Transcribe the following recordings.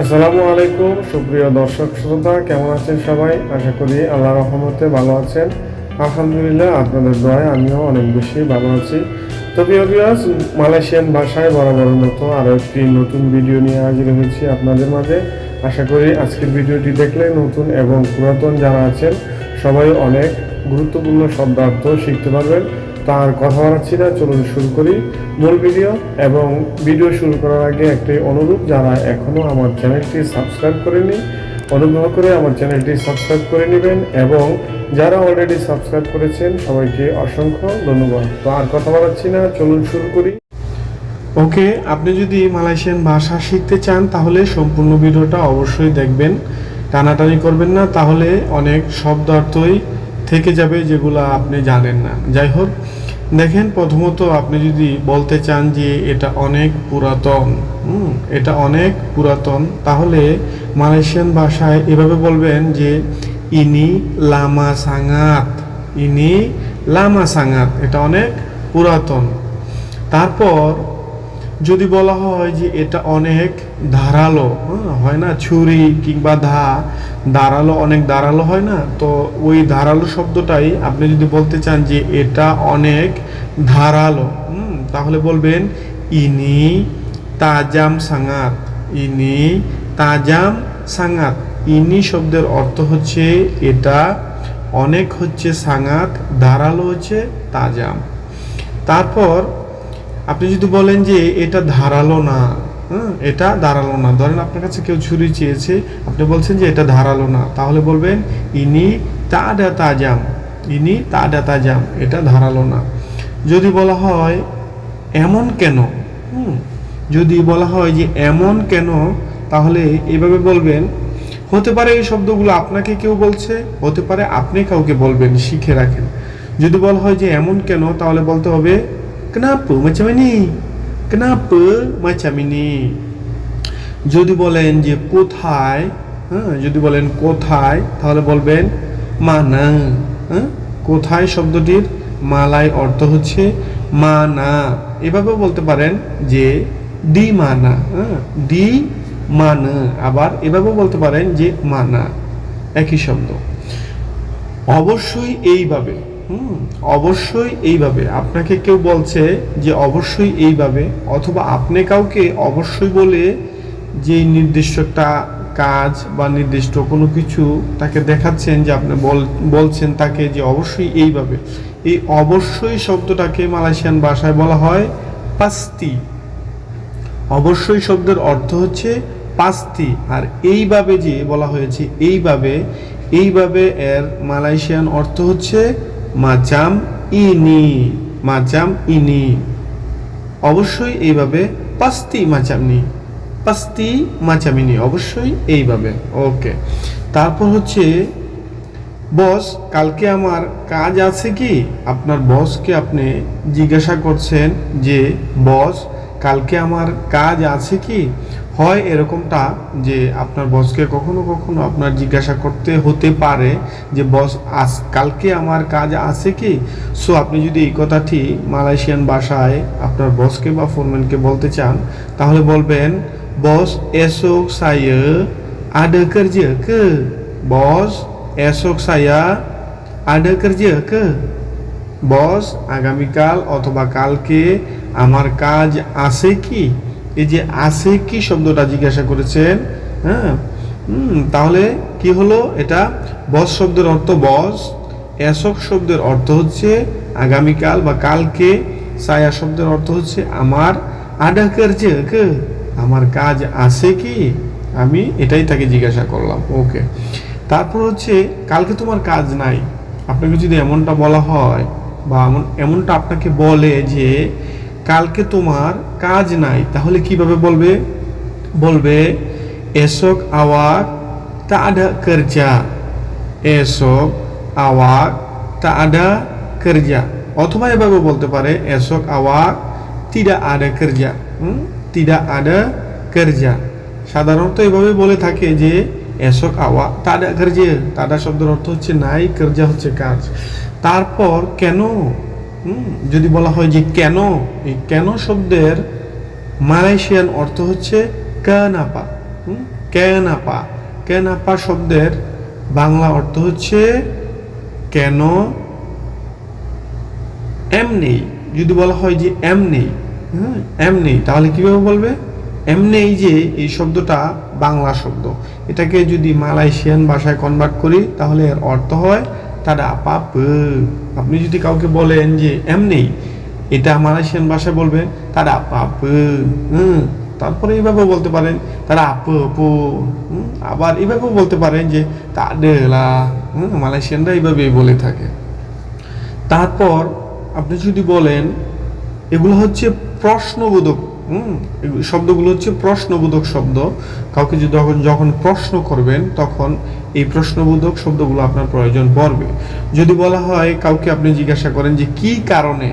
আসসালামু আলাইকুম, সুপ্রিয় দর্শক শ্রোতা, কেমন আছেন সবাই? আশা করি আল্লাহ রহমতে ভালো আছেন। আলহামদুলিল্লাহ, আপনাদের দয় আমিও অনেক বেশি ভালো আছি। তো বিয়াস মালয়েশিয়ান ভাষায় বরাবর মতো আরও একটি নতুন ভিডিও নিয়ে হাজির হয়েছি আপনাদের মাঝে। আশা করি আজকের ভিডিওটি দেখলে নতুন এবং পুরাতন যারা আছেন, সবাই অনেক গুরুত্বপূর্ণ শব্দার্থ শিখতে পারবেন। তার কথা বাড়াচ্ছি না চলুন শুরু করি। মূল ভিডিও এবং ভিডিও শুরু করার আগে একটি অনুরোধ, যারা এখনও আমার চ্যানেলটি সাবস্ক্রাইব করেনি, অনুগ্রহ করে আমার চ্যানেলটি সাবস্ক্রাইব করে নেবেন এবং যারা অলরেডি সাবস্ক্রাইব করেছেন, সবাইকে অসংখ্য ধন্যবাদ। তো আর কথা বাড়াচ্ছি না চলুন শুরু করি। ওকে আপনি যদি মালয়েশিয়ান ভাষা শিখতে চান, তাহলে সম্পূর্ণ ভিডিওটা অবশ্যই দেখবেন। টানাটানি করবেন না, তাহলে অনেক শব্দার্থই থেকে যাবে যেগুলো আপনি জানেন না। যাই হোক দেখেন, প্রথমত আপনি যদি বলতে চান যে এটা অনেক পুরাতন এটা অনেক পুরাতন, তাহলে মালয়েশিয়ান ভাষায় এভাবে বলবেন যে ইনি লামা সাঙাত, ইনি লামা সাঙাত, এটা অনেক পুরাতন। তারপর যদি বলা হয় যে এটা অনেক ধারালো হ্যাঁ, হয় না? ছুরি কিংবা ধা ধারালো অনেক ধারালো হয় না? তো ওই ধারালো শব্দটাই আপনি যদি বলতে চান যে এটা অনেক ধারালো তাহলে বলবেন ইনি তাজাম সাঙাত। ইনি তাজাম সাঙাত। ইনি শব্দের অর্থ হচ্ছে এটা অনেক হচ্ছে সাঙাত ধারালো হচ্ছে তাজাম। তারপর আপনি যদি বলেন যে এটা ধারালো না হ্যাঁ এটা ধারালো না, ধরেন আপনার কাছে কেউ ছুরি চেয়েছে, আপনি বলছেন যে এটা ধারালো না, তাহলে বলবেন, ইনি তাডা তাজাম, ইনি তাডা তাজাম, এটা ধারালো না। যদি বলা হয়, এমন কেন? হুম, যদি বলা হয় যে, এমন কেন? তাহলে এভাবে বলবেন, হতে পারে এই শব্দগুলো আপনাকে কেউ বলছে, হতে পারে আপনি কাউকে বলবেন, শিখে রাখেন। যদি বলা হয় যে, এমন কেন? তাহলে বলতে হবে Kenapa? Macam ini? Kenapa macam ini? যদি বলেন যে কোথায় হ্যাঁ যদি বলেন কোথায় তাহলে বলবেন মানা হ্যাঁ কোথায় শব্দটির মালায় অর্থ হচ্ছে মানা। এভাবে বলতে পারেন যে ডি মানা হ্যাঁ? ডি মানা। আবার এভাবে বলতে পারেন যে মানা। একই শব্দ। অবশ্যই এইভাবে হুম, অবশ্যই এইভাবে। আপনাকে কেউ বলছে যে অবশ্যই এইভাবে, অথবা আপনি কাউকে অবশ্যই বলে যে নির্দিষ্ট একটা কাজ বা নির্দিষ্ট কোনো কিছু তাকে দেখাচ্ছেন যে আপনি বল, বলছেন তাকে যে অবশ্যই এইভাবে। এই অবশ্যই শব্দটাকে মালয়েশিয়ান ভাষায় বলা হয় পাস্তি। অবশ্যই শব্দের অর্থ হচ্ছে পাস্তি। আর এইভাবে যে বলা হয়েছে এইভাবে এইভাবে এর মালয়েশিয়ান অর্থ হচ্ছে মাচাম ইনি মাচাম ইনি। অবশ্যই এইভাবে পাস্তি মাচামনি পাস্তি মাচামিনি অবশ্যই এইভাবে। ওকে। তারপর হচ্ছে, বস, কালকে আমার কাজ আছে কি? আপনার বসকে আপনি জিজ্ঞাসা করছেন যে, বস, কালকে আমার কাজ আছে কি? হয় এরকমটা যে আপনার বসকে কখনো কখনো আপনার জিজ্ঞাসা করতে হতে পারে যে, বস, আজ, কালকে আমার কাজ আছে কি? সো আপনি যদি এই কথাটি মালয়েশিয়ান ভাষায় আপনার বসকে বা ফোরম্যানকে বলতে চান, তাহলে বলবেন, বস esok saya ada kerja ke bos esok saya ada kerja ke বস, আগামীকাল অথবা কালকে আমার কাজ আছে কি? এই যে আছে কি শব্দটা জিজ্ঞাসা করেছেন? হ্যাঁ? তাহলে কি হলো? এটা বস শব্দের অর্থ বস এসক শব্দের অর্থ হচ্ছে আগামীকাল বা কালকে, সায়া শব্দের অর্থ হচ্ছে আমার আডা কে, আমার কাজ আছে কি? আমি এটাই তাকে জিজ্ঞাসা করলাম ওকে তারপর হচ্ছে, কালকে তোমার কাজ নাই, আপনাকে যদি এমনটা বলা হয় বা এমন এমনটা আপনাকে বলে যে কালকে তোমার কাজ নাই। তাহলে কীভাবে বলবে? বলবে, এসক আওয়াক তা আদা kerja esok awak তা আডা kerja অথবা এভাবে বলতে পারে esok awak tidak আডা হুম? tidak ada kerja সাধারণত এভাবে বলে থাকে যে, এসক আওয়া তাডা kerja তাডা শব্দের অর্থ হচ্ছে নাই kerja হচ্ছে কাজ। তারপর কেন যদি বলা হয় যে কেন, এই কেন শব্দের মালয়েশিয়ান অর্থ হচ্ছে কানাপা, হুম? কেনাপা। কেনাপা শব্দের বাংলা অর্থ হচ্ছে কেন, এম নেই। যদি বলা হয় যে এম নেই হ্যাঁ এম নেই, তাহলে কীভাবে বলবে? এম নেই যে এই শব্দটা বাংলা শব্দ। এটাকে যদি মালয়েশিয়ান ভাষায় কনভার্ট করি, তাহলে এর অর্থ হয় তারা পাপ। আপনি যদি কাউকে বলেন যে, এমনি এটা মালয়েশিয়ান ভাষায় বলবে, তারা পাপ। হুম, তারপরে এইভাবে বলতে পারেন, তারা আপু আবার এইভাবেও বলতে পারেন যে তাডেলা হুম, মালয়েশিয়ানরা এইভাবেই বলে থাকে। তারপর আপনি যদি বলেন, এগুলো হচ্ছে প্রশ্নবোধক হুম শব্দগুলো হচ্ছে প্রশ্নবোধক শব্দ। কাউকে যদি যখন প্রশ্ন করবেন তখন এই প্রশ্নবোধক শব্দগুলো আপনার প্রয়োজন পড়বে। যদি বলা হয় কাউকে আপনি জিজ্ঞাসা করেন যে কি কারণে?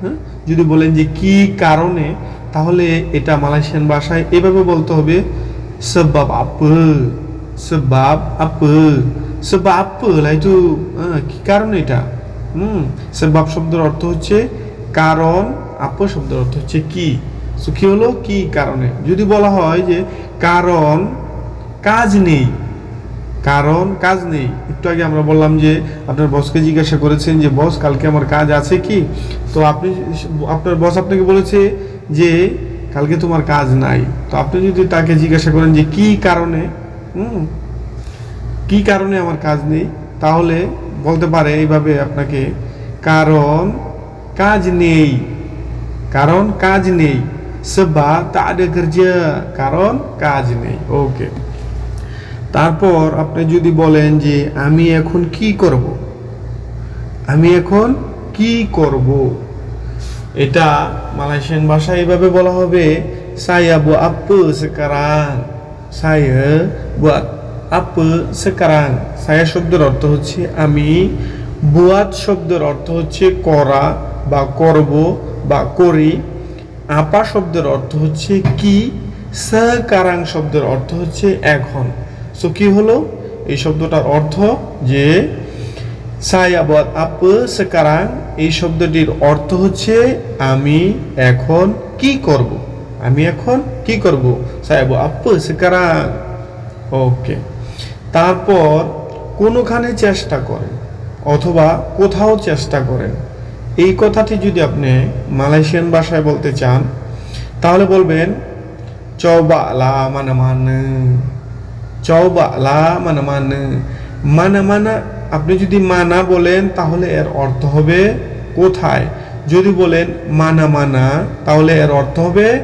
হ্যাঁ যদি বলেন যে কি কারণে? তাহলে এটা মালয়েশিয়ান ভাষায় এভাবে বলতে হবে apa sebab apa sebab apa lah itu হ্যাঁ, কি কারণ এটা? হুম সেবাব শব্দের অর্থ হচ্ছে কারণ আপ শব্দের অর্থ হচ্ছে কি? কি হলো কি কারণে? যদি বলা হয় যে কারণ, কাজ নেই। কারণ, কাজ নেই। একটু আগে আমরা বললাম যে আপনার বসকে জিজ্ঞাসা করেছেন যে, বস, কালকে আমার কাজ আছে কি? তো আপনি আপনার বস আপনাকে বলেছে যে, কালকে তোমার কাজ নাই। তো আপনি যদি তাকে জিজ্ঞাসা করেন যে, কি কারণে? হুম? কি কারণে আমার কাজ নেই? তাহলে বলতে পারে এইভাবে আপনাকে, কারণ, কাজ নেই। কারণ, কাজ নেই। সেবা তা ada kerja. কারণ কাজ নেই ওকে তারপর আপনি যদি বলেন যে আমি এখন কি করব আমি এখন কি করব এটা মালয়েশিয়ান ভাষায় এভাবে বলা হবে saya buat apa sekarang? Saya buat apa sekarang? Saya শব্দের অর্থ হচ্ছে আমি বুয়াত শব্দের অর্থ হচ্ছে করা বা করব বা করি আপা শব্দের অর্থ হচ্ছে কি? সেকারাং শব্দের অর্থ হচ্ছে এখন। সো কি হলো? এই শব্দটার অর্থ যে sekarang এই শব্দটির অর্থ হচ্ছে আমি এখন কি করব? আমি এখন কি করব? saya আপ ওকে তারপর কোনোখানে চেষ্টা করেন, অথবা কোথাও চেষ্টা করেন। এই কথাটি যদি আপনি মালয়েশিয়ান ভাষায় বলতে চান, তাহলে বলবেন coba lah mana-mana coba lah mana-mana mana-mana আপনি যদি মানা বলেন, তাহলে এর অর্থ হবে কোথায়? যদি বলেন, মানা মানা, তাহলে এর অর্থ হবে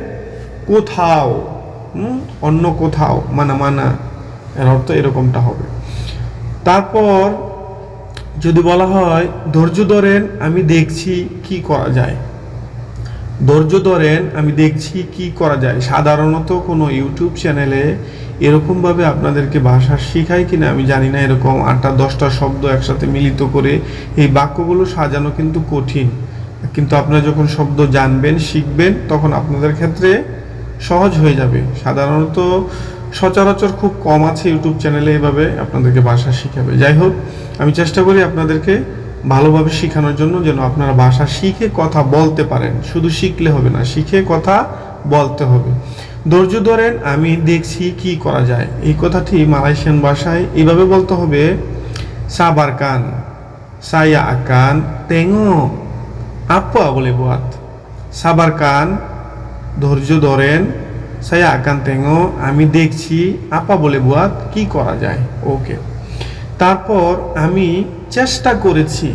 কোথাও। অন্য কোথাও, মানা মানা, এর অর্থ এরকমটা হবে। তারপর যদি বলা হয়, ধৈর্য ধরেন, আমি দেখছি কি করা যায়। ধৈর্য ধরেন, আমি দেখছি কি করা যায়। সাধারণত কোনো ইউটিউব চ্যানেলে এরকমভাবে আপনাদেরকে ভাষা শেখায় কিনা আমি জানি না, এরকম আটটা, দশটা শব্দ একসাথে মিলিত করে এই বাক্যগুলো সাজানো কিন্তু কঠিন। কিন্তু আপনারা যখন শব্দ জানবেন, শিখবেন, তখন আপনাদের ক্ষেত্রে সহজ হয়ে যাবে। সাধারণত সচরাচর খুব কম আছে ইউটিউব চ্যানেলে এভাবে আপনাদেরকে ভাষা শিখাবে। যাই হোক, আমি চেষ্টা করি আপনাদেরকে ভালোভাবে শেখানোর জন্য যেন আপনারা ভাষা শিখে কথা বলতে পারেন। শুধু শিখলে হবে না, শিখে কথা বলতে হবে। ধৈর্য ধরেন, আমি দেখছি কি করা যায়। এই কথাটি মালয়েশিয়ান ভাষায় এইভাবে বলতে হবে sabarkan saya akan tengok apa boleh buat sabarkan ধৈর্য ধরেন akan tengok আমি দেখছি আপা বলে বুয়াত কি করা যায়। ওকে। তারপর আমি চেষ্টা করেছি।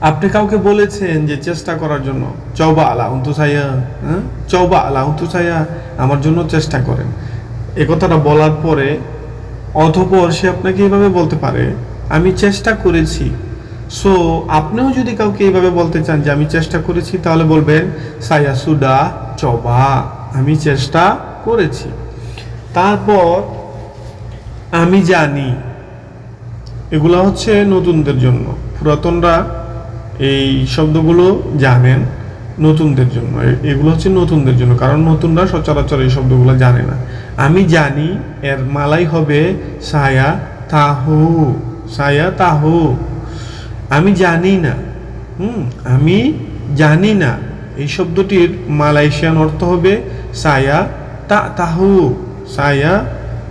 আপনি কাউকে বলেছেন যে চেষ্টা করার জন্য চৌবা আলা উন্তু সাইয়া হ্যাঁ? চৌবা আলা উন্তু সাইয়া আমার জন্য চেষ্টা করেন। এ কথাটা বলার পরে অথপর সে আপনাকে এইভাবে বলতে পারে, আমি চেষ্টা করেছি। সো, আপনিও যদি কাউকে এইভাবে বলতে চান যে আমি চেষ্টা করেছি, তাহলে বলবেন, সায়া সুডা চবা আমি চেষ্টা করেছি। তারপর আমি জানি, এগুলো হচ্ছে নতুনদের জন্য। পুরাতনরা এই শব্দগুলো জানেন নতুনদের জন্য। এগুলো হচ্ছে নতুনদের জন্য, কারণ নতুনরা সচরাচর এই শব্দগুলো জানে না। আমি জানি এর মালাই হবে সায়া তাহু সায়া তাহু। আমি জানি না, হুম, আমি জানি না। এই শব্দটির মালয়েশিয়ান অর্থ হবে সায়া তা তাহু সায়া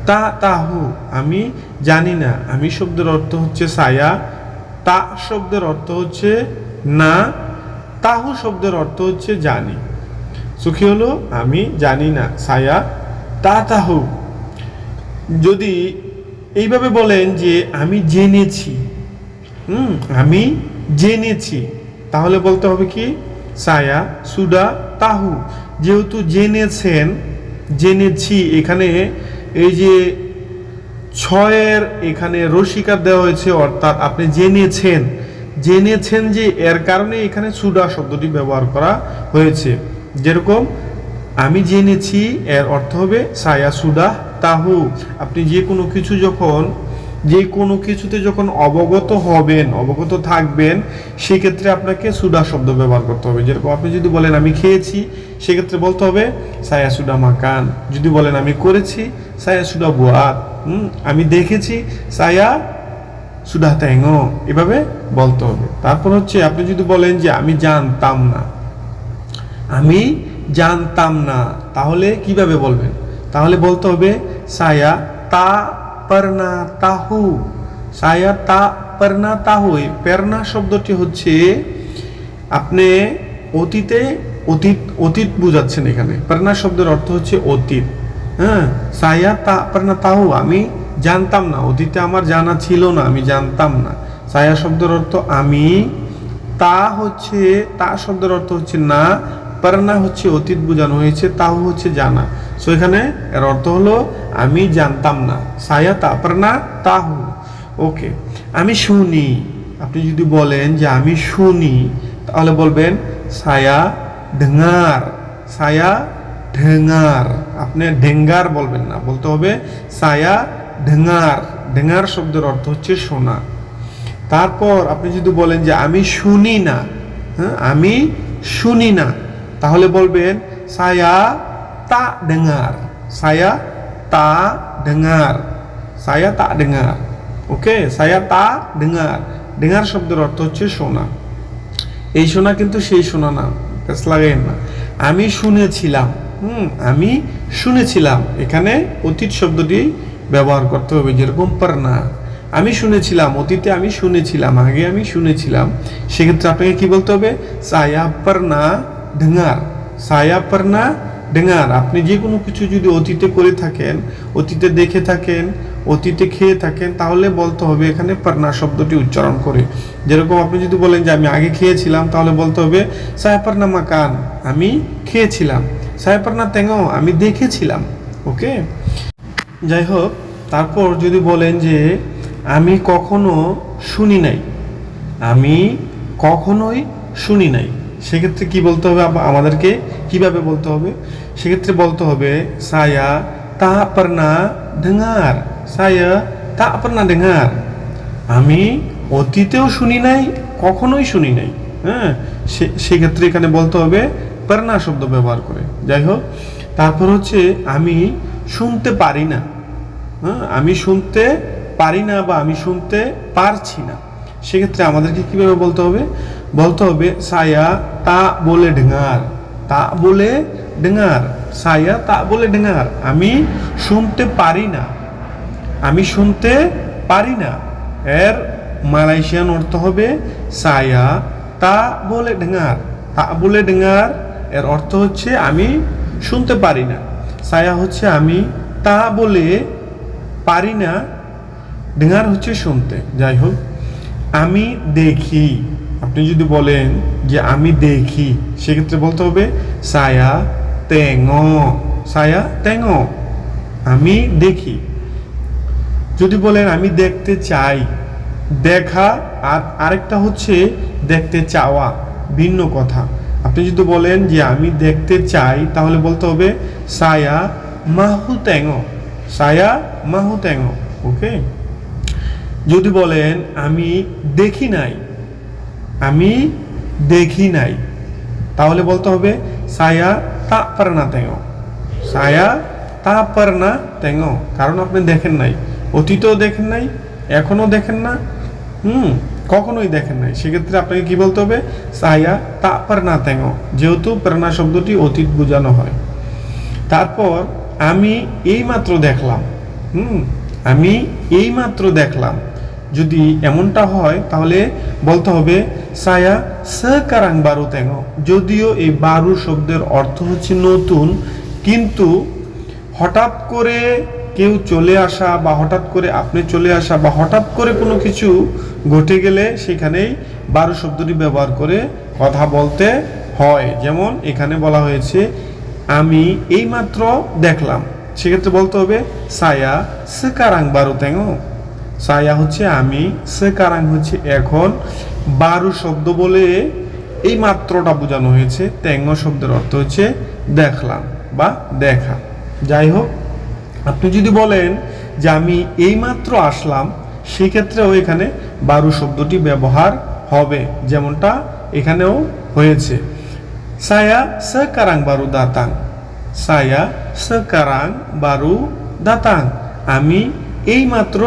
তা তাহু আমি জানি না আমি শব্দের অর্থ হচ্ছে সায়া তা শব্দের অর্থ হচ্ছে না তাহু শব্দের অর্থ হচ্ছে জানি সুখী হলো আমি জানি না সায়া তা তাহু যদি এইভাবে বলেন যে আমি জেনেছি হুম আমি জেনেছি তাহলে বলতে হবে কি সায়া সুডা তাহু, যেহেতু জেনেছেন, জেনেছি, এখানে এই যে ছয়ের এখানে রসিকার দেওয়া হয়েছে, অর্থাৎ আপনি জেনেছেন। জেনেছেন যে এর কারণে এখানে সুডা শব্দটি ব্যবহার করা হয়েছে। যেরকম, আমি জেনেছি, এর অর্থ হবে সায়া সুডা তাহু। আপনি যে কোনো কিছু যখন যে কোনো কিছুতে যখন অবগত হবেন, অবগত থাকবেন, সেক্ষেত্রে আপনাকে সুডা শব্দ ব্যবহার করতে হবে। যেরকম আপনি যদি বলেন, আমি খেয়েছি, সেক্ষেত্রে বলতে হবে, সায়া সুডা মাকান। যদি বলেন, আমি করেছি, সায়া সুডা বুয়াত হুম, আমি দেখেছি, সায়া সুডা ট্যাঙ্গো এভাবে বলতে হবে। তারপর হচ্ছে, আপনি যদি বলেন যে, আমি জানতাম না। আমি জানতাম না। তাহলে কীভাবে বলবেন? তাহলে বলতে হবে, সায়া তা পারনা তাহু সায়া তা পারনা তাহু পেরনা শব্দটি হচ্ছে, আপনি অতীতে অতীত অতীত বুঝাচ্ছেন এখানে। পারনা শব্দের অর্থ হচ্ছে অতীত। হ্যাঁ সায়া তা পারনা তাহু আমি জানতাম না। অতীতে আমার জানা ছিল না, আমি জানতাম না। সায়া শব্দের অর্থ আমি। তা হচ্ছে, তা শব্দের অর্থ হচ্ছে না। পারনা হচ্ছে অতীত বোঝানো হয়েছে তাহু হচ্ছে জানা। সো এখানে এর অর্থ হলো, আমি জানতাম না। সায়া তা পারনা তাহু। ওকে আমি শুনি। আপনি যদি বলেন যে আমি শুনি, তাহলে বলবেন, সায়া ঢেঙ্গার সায়া ঢেঙ্গার। আপনি ঢেঙ্গার বলবেন না, বলতে হবে, সায়া ঢেঙ্গার। ঢেঙ্গার শব্দের অর্থ হচ্ছে শোনা। তারপর আপনি যদি বলেন যে আমি শুনি না হ্যাঁ আমি শুনি না তাহলে বলবেন সায়া তা ডেঙ্গার সায়া তা ডেঙ্গার সায়া তা ডেঙ্গার ওকে? সায়া তা ডেঙ্গার ডেঙ্গার শব্দের অর্থ হচ্ছে শোনা। এই শোনা কিন্তু সেই শোনা না প্যাস লাগাইন না। আমি শুনেছিলাম। হুম, আমি শুনেছিলাম। এখানে অতীত শব্দটি ব্যবহার করতে হবে, যেরকম পারনা। আমি শুনেছিলাম। অতীতে আমি শুনেছিলাম। আগে আমি শুনেছিলাম। সেক্ষেত্রে আপনাকে কি বলতে হবে? সায়া পারনা। ডেঙ্গার সায়া পারনা ডেঙ্গার আপনি যে কোনো কিছু যদি অতীতে করে থাকেন অতীতে দেখে থাকেন অতীতে খেয়ে থাকেন তাহলে বলতে হবে এখানে পারনা শব্দটি উচ্চারণ করে যেরকম আপনি যদি বলেন যে আমি আগে খেয়েছিলাম তাহলে বলতে হবে সায়াপারনা মাকান আমি খেয়েছিলাম সায়াপারনা তেঙ্গো আমি দেখেছিলাম ওকে যাই হোক তারপর যদি বলেন যে আমি কখনো শুনি নাই আমি কখনোই শুনি নাই সেক্ষেত্রে কি বলতে হবে আমাদেরকে? কীভাবে বলতে হবে? সেক্ষেত্রে বলতে হবে, সায়া তা ডেঙ্গার সায়া তা পারনা ডেঙ্গার আমি অতীতেও শুনি নাই, কখনোই শুনি নাই। হ্যাঁ? সেক্ষেত্রে এখানে বলতে হবে, পারনা শব্দ ব্যবহার করে। যাই হোক, তারপর হচ্ছে আমি শুনতে পারি না। হ্যাঁ? আমি শুনতে পারি না বা আমি শুনতে পারছি না। সেক্ষেত্রে আমাদেরকে কীভাবে বলতে হবে? বলতে হবে, সায়া তা বলে ডেঙ্গার। তা বলে ডেঙ্গার। সায়া তা বলে ডেঙ্গার। আমি শুনতে পারি না। আমি শুনতে পারি না। এর মালয়েশিয়ান অর্থ হবে, সায়া তা বলে ডেঙ্গার। তা বলে ডেঙ্গার, এর অর্থ হচ্ছে, আমি শুনতে পারি না। সায়া হচ্ছে, আমি তা বলে পারি না। ডেঙ্গার হচ্ছে শুনতে। যাই হোক, আমি দেখি। আপনি যদি বলেন যে আমি দেখি, সেক্ষেত্রে বলতে হবে, সায়া তেঙ সায়া তেঙ, আমি দেখি। যদি বলেন, আমি দেখতে চাই। দেখা, আর আরেকটা হচ্ছে, দেখতে চাওয়া। ভিন্ন কথা। আপনি যদি বলেন যে, আমি দেখতে চাই, তাহলে বলতে হবে, সায়া মাহু তেঙ, সায়া মাহু তেঙ। ওকে? যদি বলেন, আমি দেখি নাই আমি দেখি নাই। তাহলে বলতে হবে, সায়া তা পারনা তেঙ। সায়া তা পারনা তেঙ। কারণ আপনি দেখেন নাই। অতীতেও দেখেন নাই, এখনও দেখেন না। হুম, কখনোই দেখেন নাই। সেক্ষেত্রে আপনাকে কি বলতে হবে? সায়া তা পারনা তেঙ। যেহেতু প্রেরণা শব্দটি অতীত বোঝানো হয়। তারপর আমি এইমাত্র দেখলাম। হুম, আমি এইমাত্র দেখলাম। যদি এমনটা হয়, তাহলে বলতে হবে, সায়া সকারাং বারু তেঙ্গ যদিও এই বারু শব্দের অর্থ হচ্ছে নতুন, কিন্তু হঠাৎ করে কেউ চলে আসা বা হঠাৎ করে আপনি চলে আসা বা হঠাৎ করে কোনো কিছু ঘটে গেলে সেখানেই বারু শব্দটি ব্যবহার করে কথা বলতে হয়। যেমন এখানে বলা হয়েছে, আমি এইমাত্র দেখলাম। সেক্ষেত্রে বলতে হবে, সায়া সেকারাং বারু তেঙ্গ সায়া হচ্ছে আমি সেকারাং হচ্ছে এখন বারু শব্দ বলে এই মাত্রটা বোঝানো হয়েছে তেঙ্গ শব্দের অর্থ হচ্ছে দেখলাম বা দেখা। যাই হোক, আপনি যদি বলেন যে আমি এইমাত্র আসলাম, সেক্ষেত্রেও এখানে বারু শব্দটি ব্যবহার হবে, যেমনটা এখানেও হয়েছে। সায়া sekarang baru datang saya sekarang Bahru দাতাং। আমি এইমাত্র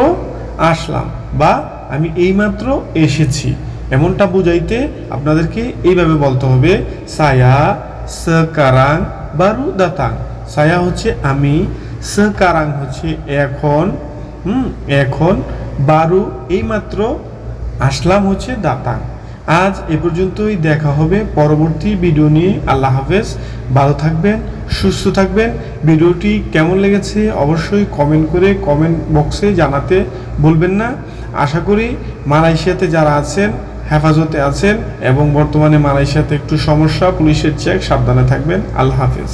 আসলাম বা আমি এইমাত্র এসেছি। এমনটা বুঝাইতে আপনাদেরকে এইভাবে বলতে হবে, সায়া sekarang baru datang সায়া হচ্ছে আমি sekarang হচ্ছে এখন, হুম, এখন বারু এইমাত্র আসলাম হচ্ছে দাতাং। আজ এ পর্যন্তই দেখা হবে পরবর্তী ভিডিও নিয়ে। আল্লাহ হাফেজ, ভালো থাকবেন। সুস্থ থাকবেন। ভিডিওটি কেমন লেগেছে অবশ্যই কমেন্ট করে কমেন্ট বক্সে জানাতে বলবেন না। আশা করি মালয়েশিয়াতে যারা আছেন, হেফাজতে আছেন এবং বর্তমানে মালয়েশিয়াতে একটু সমস্যা, পুলিশের চেক সাবধানে থাকবেন। আল্লাহ হাফেজ।